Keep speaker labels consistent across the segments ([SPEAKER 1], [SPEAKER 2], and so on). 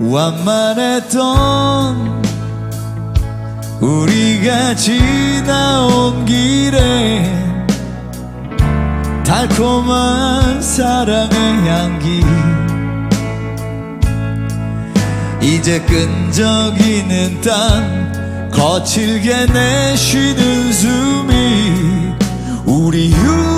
[SPEAKER 1] 완만했던 우리가 지나온 길에 달콤한 사랑의 향기. 이제 끈적이는 땀 거칠게 내쉬는 숨이 우리 유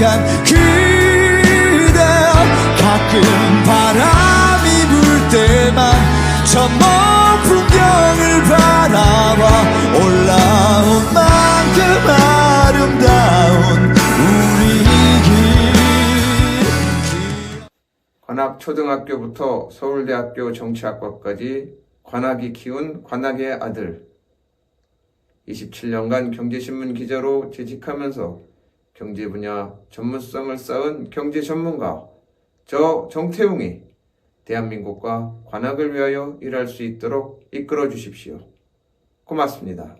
[SPEAKER 1] 택한 그대 가끔 바람이 불 때만 저먼 풍경을 바라봐 올라온 만큼 아름다운 우리 길
[SPEAKER 2] 관악초등학교부터 서울대학교 정치학과까지 관악이 키운 관악의 아들. 27년간 경제신문 기자로 재직하면서 경제 분야 전문성을 쌓은 경제 전문가 저 정태웅이 대한민국과 관악을 위하여 일할 수 있도록 이끌어 주십시오. 고맙습니다.